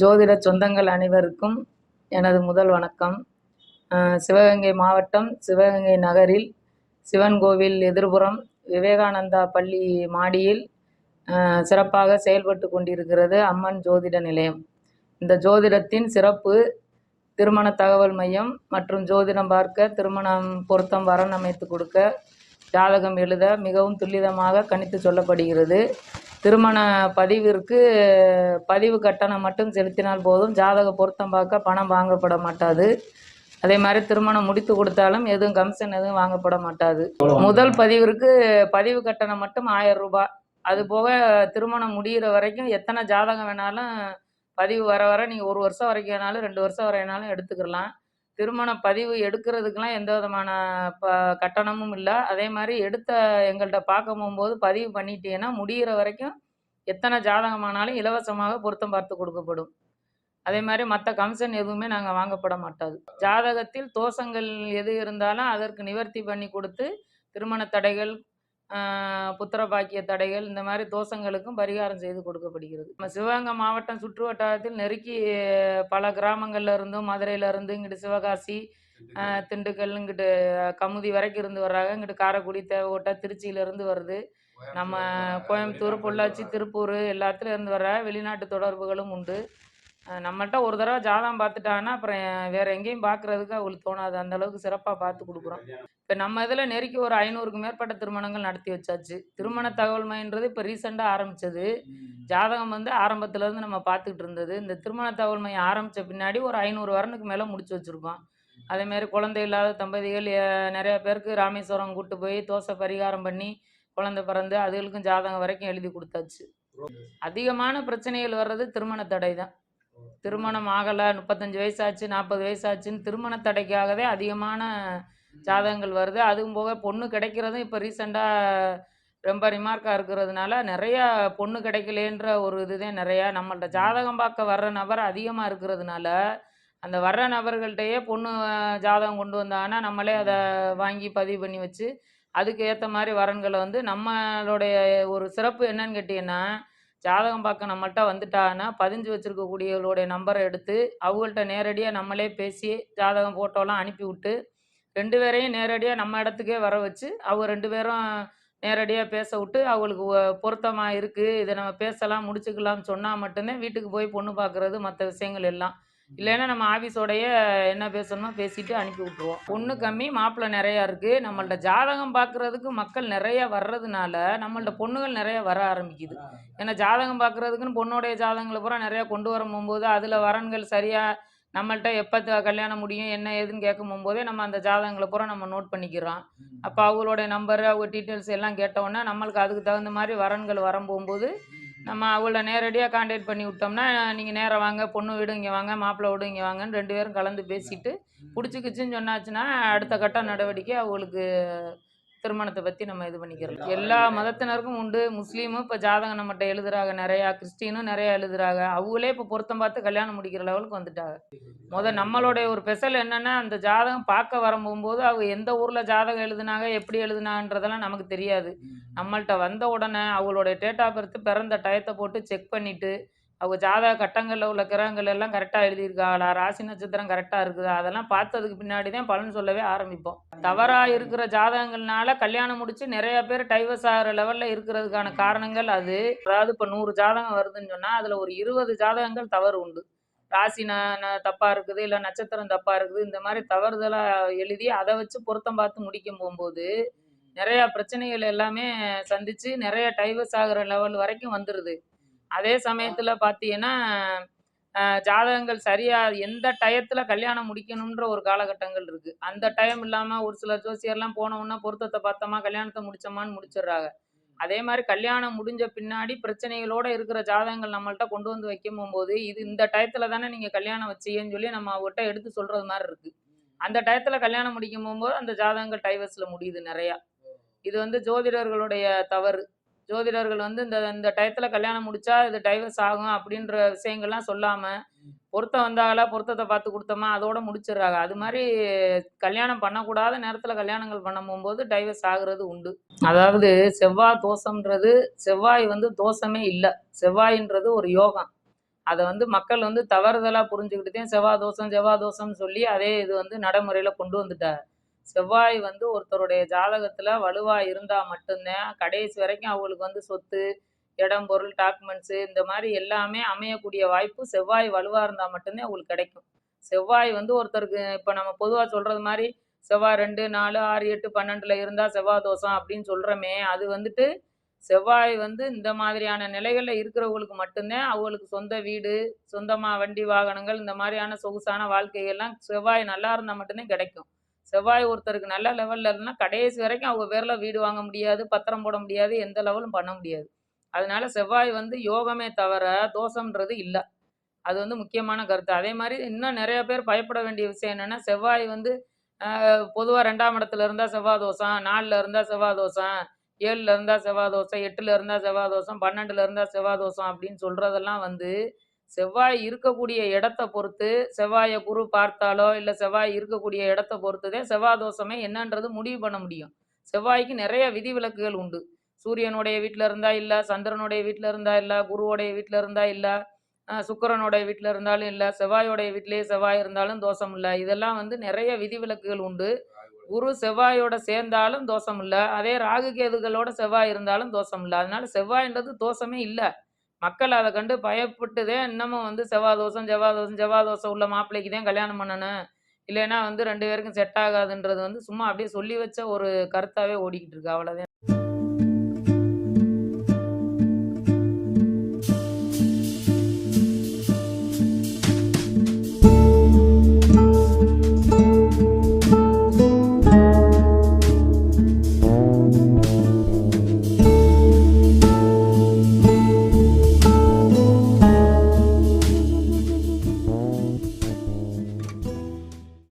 ஜோதிட சொந்தங்கள் அனைவருக்கும் எனது முதல் வணக்கம். சிவகங்கை மாவட்டம் சிவகங்கை நகரில் சிவன் கோவில் எதிர்புறம் விவேகானந்தா பள்ளி மாடியில் சிறப்பாக செயல்பட்டு கொண்டிருக்கிறது அம்மன் ஜோதிட நிலையம். இந்த ஜோதிடத்தின் சிறப்பு திருமண தகவல் மையம் மற்றும் ஜோதிடம் பார்க்க திருமணம் பொருத்தம் வரன் அமைத்து கொடுக்க ஜாதகம் எழுத மிகவும் துல்லிதமாக கணித்து சொல்லப்படுகிறது. திருமண பதிவிற்கு பதிவு கட்டணம் மட்டும் செலுத்தினால் போதும். ஜாதக பொருத்தம் பார்க்க பணம் வாங்கப்பட மாட்டாது. அதே மாதிரி திருமணம் முடித்து கொடுத்தாலும் எதுவும் கமிஷன் எதுவும் வாங்கப்பட மாட்டாது. முதல் பதிவிற்கு பதிவு கட்டணம் மட்டும் ஆயிரம் ரூபாய். அது போக திருமணம் முடிகிற வரைக்கும் எத்தனை ஜாதகம் வேணாலும் பதிவு வர வர நீங்கள் ஒரு வருஷம் வரைக்கும் வேணாலும் ரெண்டு வருஷம் வரைனாலும் வேணாலும் எடுத்துக்கலாம். திருமண பதிவு எடுக்கிறதுக்கெலாம் எந்த விதமான ப கட்டணமும் இல்லை. அதே மாதிரி எடுத்த எங்கள்கிட்ட பார்க்க போகும்போது பதிவு பண்ணிட்டீங்கன்னா முடிகிற வரைக்கும் எத்தனை ஜாதகமானாலும் இலவசமாக பொருத்தம் பார்த்து கொடுக்கப்படும். அதே மாதிரி மற்ற கமிஷன் எதுவுமே நாங்கள் வாங்கப்பட மாட்டாது. ஜாதகத்தில் தோஷங்கள் எது இருந்தாலும் அதற்கு நிவர்த்தி பண்ணி கொடுத்து திருமண தடைகள் புத்திர பாக்கிய தடைகள் இந்த மாதிரி தோஷங்களுக்கும் பரிகாரம் செய்து கொடுக்கப்படுகிறது. நம்ம சிவகங்கை மாவட்டம் சுற்று வட்டாரத்தில் நெருக்கி பல கிராமங்கள்ல இருந்தும் மதுரையில இருந்து இங்கிட்டு சிவகாசி திண்டுக்கல். இங்கிட்டு கமுதி வரைக்கும் இருந்து வர்றாங்க. இங்கிட்டு காரைக்குடி தேவகோட்டை திருச்சியில இருந்து வருது. நம்ம கோயம்புத்தூர் பொள்ளாச்சி திருப்பூர் எல்லாத்துல இருந்து வர வெளிநாட்டு தொடர்புகளும் உண்டு. நம்மள்ட்ட ஒரு தடவை ஜாதகம் பார்த்துட்டாங்கன்னா அப்புறம் வேற எங்கேயும் பார்க்கறதுக்கு அவங்களுக்கு தோணாது. அந்த அளவுக்கு சிறப்பாக பார்த்து கொடுக்குறோம். இப்போ நம்ம இதில் நெருக்கி ஒரு ஐநூறுக்கு மேற்பட்ட திருமணங்கள் நடத்தி வச்சாச்சு. திருமண தகவல் மையன்றது இப்போ ரீசெண்டாக ஆரம்பிச்சது. ஜாதகம் வந்து ஆரம்பத்துலேருந்து நம்ம பார்த்துக்கிட்டு இருந்தது. இந்த திருமண தகவல் மையம் ஆரம்பித்த பின்னாடி ஒரு ஐநூறு வரனுக்கு மேலே முடிச்சு வச்சுருக்கோம். அதேமாரி குழந்தை இல்லாத தம்பதிகள் நிறைய பேருக்கு ராமேஸ்வரம் கூட்டு போய் தோசை பரிகாரம் பண்ணி குழந்தை பிறந்து அதுகளுக்கும் ஜாதகம் வரைக்கும் எழுதி கொடுத்தாச்சு. அதிகமான பிரச்சனைகள் வர்றது திருமண தடை தான். திருமணம் ஆகலை முப்பத்தஞ்சு வயசாச்சு நாற்பது வயசாச்சுன்னு திருமண தடைக்காகவே அதிகமான ஜாதகங்கள் வருது. அதுவும் போக பொண்ணு கிடைக்கிறதும் இப்போ ரீசெண்டாக ரொம்ப ரிமார்க்காக இருக்கிறதுனால நிறைய பொண்ணு கிடைக்கலேன்ற ஒரு இதுதான் நிறையா. நம்மள்ட்ட ஜாதகம் பார்க்க வர்ற நபர் அதிகமாக இருக்கிறதுனால அந்த வர்ற நபர்கள்ட்டையே பொண்ணு ஜாதகம் கொண்டு வந்தாங்கன்னா நம்மளே அதை வாங்கி பதிவு பண்ணி வச்சு அதுக்கு ஏற்ற மாதிரி வரன்களை வந்து நம்மளுடைய ஒரு சிறப்பு என்னன்னு கேட்டிங்கன்னா ஜாதகம் பார்க்க நம்மள்கிட்ட வந்துட்டாங்கன்னா பதிஞ்சு வச்சிருக்கக்கூடியவர்களுடைய நம்பரை எடுத்து அவங்கள்ட்ட நேரடியாக நம்மளே பேசி ஜாதகம் ஃபோட்டோலாம் அனுப்பி விட்டு ரெண்டு பேரையும் நேரடியாக நம்ம இடத்துக்கே வர வச்சு அவங்க ரெண்டு பேரும் நேரடியாக பேச விட்டு அவங்களுக்கு பொருத்தமாக இருக்குது இதை நம்ம பேசலாம் முடிச்சுக்கலாம்னு சொன்னால் மட்டும்தான் வீட்டுக்கு போய் பொண்ணு பார்க்குறது மற்ற விஷயங்கள் எல்லாம். இல்லைன்னா நம்ம ஆஃபீஸோடைய என்ன பேசணுமோ பேசிட்டு அனுப்பி விட்ருவோம் பொண்ணு கம்மி மாப்பிள்ளை நிறையா இருக்குது நம்மள்ட்ட ஜாதகம் பார்க்குறதுக்கு மக்கள் நிறைய வர்றதுனால நம்மள்ட்ட பொண்ணுகள் நிறைய வர ஆரம்பிக்குது. ஏன்னா ஜாதகம் பார்க்குறதுக்குன்னு பொண்ணுடைய ஜாதகங்களை பூரா நிறையா கொண்டு வர போகும்போது அதில் வரன்கள் சரியாக நம்மள்ட்ட எப்போ கல்யாணம் முடியும் என்ன ஏதுன்னு கேட்கும் போகும்போதே நம்ம அந்த ஜாதகங்களை பூரா நம்ம நோட் பண்ணிக்கிறோம். அப்போ அவங்களுடைய நம்பரு அவங்க டீட்டெயில்ஸ் எல்லாம் கேட்டோன்னே நம்மளுக்கு அதுக்கு தகுந்த மாதிரி வரன்கள் வர போகும்போது நம்ம அவங்கள நேரடியாக காண்டாக்ட் பண்ணி விட்டோம்னா நீங்கள் நேராக வாங்க பொண்ணு வீடு இங்கே வாங்க மாப்பிள்ளை வீடு இங்கே வாங்கன்னு ரெண்டு பேரும் கலந்து பேசிட்டு பிடிச்சிக்கிச்சின்னு சொன்னாச்சுன்னா அடுத்த கட்ட நடவடிக்கை அவங்களுக்கு திருமணத்தை பற்றி நம்ம இது பண்ணிக்கிறோம். எல்லா மதத்தினருக்கும் உண்டு. முஸ்லீமும் இப்போ ஜாதகம் நம்மகிட்ட எழுதுறாங்க நிறையா கிறிஸ்டினும் நிறையா எழுதுறாங்க. அவங்களே இப்போ பொருத்தம் பார்த்து கல்யாணம் முடிக்கிற லெவலுக்கு வந்துட்டாங்க. முத நம்மளுடைய ஒரு ஸ்பெஷல் என்னன்னா அந்த ஜாதகம் பார்க்க வரும்போது அவங்க எந்த ஊரில் ஜாதகம் எழுதுனாங்க எப்படி எழுதுனாங்கன்றதெல்லாம் நமக்கு தெரியாது. நம்மள்ட்ட வந்த உடனே அவங்களுடைய டேட் ஆஃப் பர்த் பிறந்த டயத்தை போட்டு செக் பண்ணிட்டு அவங்க ஜாதக கட்டங்களில் உள்ள கிரகங்கள் எல்லாம் கரெக்டாக எழுதியிருக்காங்களா ராசி நட்சத்திரம் கரெக்டாக இருக்குதா? அதெல்லாம் பார்த்ததுக்கு பின்னாடி தான் பலன் சொல்லவே ஆரம்பிப்போம். தவறாக இருக்கிற ஜாதகங்கள்னால கல்யாணம் முடிச்சு நிறைய பேர் டைவர்ஸ் ஆகிற லெவலில் இருக்கிறதுக்கான காரணங்கள் அது. அதாவது இப்போ நூறு ஜாதகம் வருதுன்னு சொன்னால் அதில் ஒரு இருபது ஜாதகங்கள் தவறு உண்டு. ராசி ந இருக்குது இல்லை நட்சத்திரம் தப்பாக இருக்குது இந்த மாதிரி தவறுதலாக எழுதி அதை வச்சு பொருத்தம் பார்த்து முடிக்கும் போகும்போது நிறையா பிரச்சனைகள் எல்லாமே சந்திச்சு நிறைய டைவர்ஸ் ஆகுற லெவல் வரைக்கும் வந்துடுது அதே சமயத்துல பார்த்தீங்கன்னா ஜாதகங்கள் சரியா எந்த டயத்துல கல்யாணம் முடிக்கணுன்ற ஒரு காலகட்டங்கள் இருக்கு. அந்த டைம் இல்லாம ஒரு சில ஜோசியர்லாம் போன உடனே பொருத்தத்தை பார்த்தோமா கல்யாணத்தை முடிச்சோமான்னு முடிச்சிடுறாங்க. அதே மாதிரி கல்யாணம் முடிஞ்ச பின்னாடி பிரச்சனைகளோட இருக்கிற ஜாதகங்கள் நம்மள்ட்ட கொண்டு வந்து வைக்கும் போகும்போது இது இந்த டயத்துல தானே நீங்க கல்யாணம் வச்சீங்கன்னு சொல்லி நம்ம அவர்கிட்ட எடுத்து சொல்றது மாதிரி இருக்கு. அந்த டயத்துல கல்யாணம் முடிக்கும் போகும்போது அந்த ஜாதகங்கள் டைவர்ஸ்ல முடியுது நிறையா. இது வந்து ஜோதிடர்களுடைய தவறு. ஜோதிடர்கள் வந்து இந்த இந்த டயத்துல கல்யாணம் முடிச்சா இது டைவர்ஸ் ஆகும் அப்படின்ற விஷயங்கள்லாம் சொல்லாம பொருத்தம் வந்தாங்களா பொருத்தத்தை பார்த்து கொடுத்தோமா அதோட முடிச்சிடுறாங்க. அது மாதிரி கல்யாணம் பண்ணக்கூடாத நேரத்துல கல்யாணங்கள் பண்ண போகும்போது டைவர்ஸ் ஆகுறது உண்டு. அதாவது செவ்வாய் தோஷம்ன்றது செவ்வாய் வந்து தோஷமே இல்லை. செவ்வாயின்றது ஒரு யோகம். அதை வந்து மக்கள் வந்து தவறுதலாக புரிஞ்சுகிட்டு தான் செவ்வாய் தோஷம், செவ்வாய் தோஷம்னு சொல்லி அதே இது வந்து நடைமுறையில கொண்டு வந்துட்டார் செவ்வாய் வந்து ஒருத்தருடைய ஜாதகத்துல வலுவா இருந்தா மட்டும்தான் கடைசி வரைக்கும் அவங்களுக்கு வந்து சொத்து, இடம், பொருள், டாக்குமெண்ட்ஸு இந்த மாதிரி எல்லாமே அமையக்கூடிய வாய்ப்பு செவ்வாய் வலுவா இருந்தா மட்டும்தான் அவங்களுக்கு கிடைக்கும். செவ்வாய் வந்து ஒருத்தருக்கு இப்ப நம்ம பொதுவா சொல்றது மாதிரி செவ்வாய் 2, 4, 6, 8, 12ல இருந்தா செவ்வாய் தோஷம் அப்படின்னு சொல்றோமே, அது வந்துட்டு செவ்வாய் வந்து இந்த மாதிரியான நிலைகள்ல இருக்கிறவங்களுக்கு மட்டும்தான் அவங்களுக்கு சொந்த வீடு, சொந்தமா வண்டி, வாகனங்கள் இந்த மாதிரியான சொகுசான வாழ்க்கைகள்லாம் செவ்வாய் நல்லா இருந்தா மட்டும்தான் கிடைக்கும். செவ்வாய் ஒருத்தருக்கு நல்ல லெவலில் இல்லைன்னா கடைசி வரைக்கும் அவங்க பேரில் வீடு வாங்க முடியாது, பத்திரம் போட முடியாது, எந்த லெவலும் பண்ண முடியாது. அதனால செவ்வாய் வந்து யோகமே தவிர தோஷம்ன்றது இல்லை அது வந்து முக்கியமான கருத்து. அதே மாதிரி இன்னும் நிறைய பேர் பயப்பட வேண்டிய விஷயம் என்னென்னா செவ்வாய் வந்து பொதுவாக ரெண்டாம் இடத்துல இருந்தால் செவ்வாய் தோஷம், நாலில் இருந்தால் செவ்வாய் தோஷம், ஏழில் இருந்தால் செவ்வாய் தோஷம், எட்டில் இருந்தால் செவ்வாய் தோஷம், பன்னெண்டில் இருந்தால் செவ்வாய் தோஷம் அப்படின்னு சொல்றதெல்லாம் வந்து, செவ்வாய் இருக்கக்கூடிய இடத்த பொறுத்து, செவ்வாயை குரு பார்த்தாலோ, இல்லை செவ்வாய் இருக்கக்கூடிய இடத்த பொறுத்து தான் செவ்வாய் தோஷமே என்னன்றது முடிவு பண்ண முடியும். செவ்வாய்க்கு நிறைய விதிவிலக்குகள் உண்டு. சூரியனுடைய வீட்டில் இருந்தா இல்லை சந்திரனுடைய வீட்டில் இருந்தா இல்லை குருவுடைய வீட்டில் இருந்தா இல்லை சுக்கரனுடைய சுக்கிரனுடைய இருந்தாலும் இல்லை செவ்வாயோடைய வீட்டிலேயே செவ்வாய் இருந்தாலும் தோஷம் இல்லை இதெல்லாம் வந்து நிறைய விதிவிலக்குகள் உண்டு. குரு செவ்வாயோட சேர்ந்தாலும் தோஷம் இல்லை அதே ராகு, கேதுகளோட செவ்வாய் இருந்தாலும் தோஷம் இல்லை அதனால செவ்வாய்ன்றது தோஷமே இல்லை மக்கள் அதை கண்டு பயப்பட்டுதே இன்னமும் வந்து செவ்வாய் தோஷம், செவ்வாய் தோஷம், தோஷம் உள்ள மாப்பிள்ளைக்கு தான் கல்யாணம் பண்ணணும். இல்லைன்னா வந்து ரெண்டு பேருக்கும் செட் ஆகாதுன்றது வந்து சும்மா அப்படியே சொல்லி வச்ச ஒரு கருத்தாவே ஓடிக்கிட்டு இருக்கு. அவ்வளோதான்.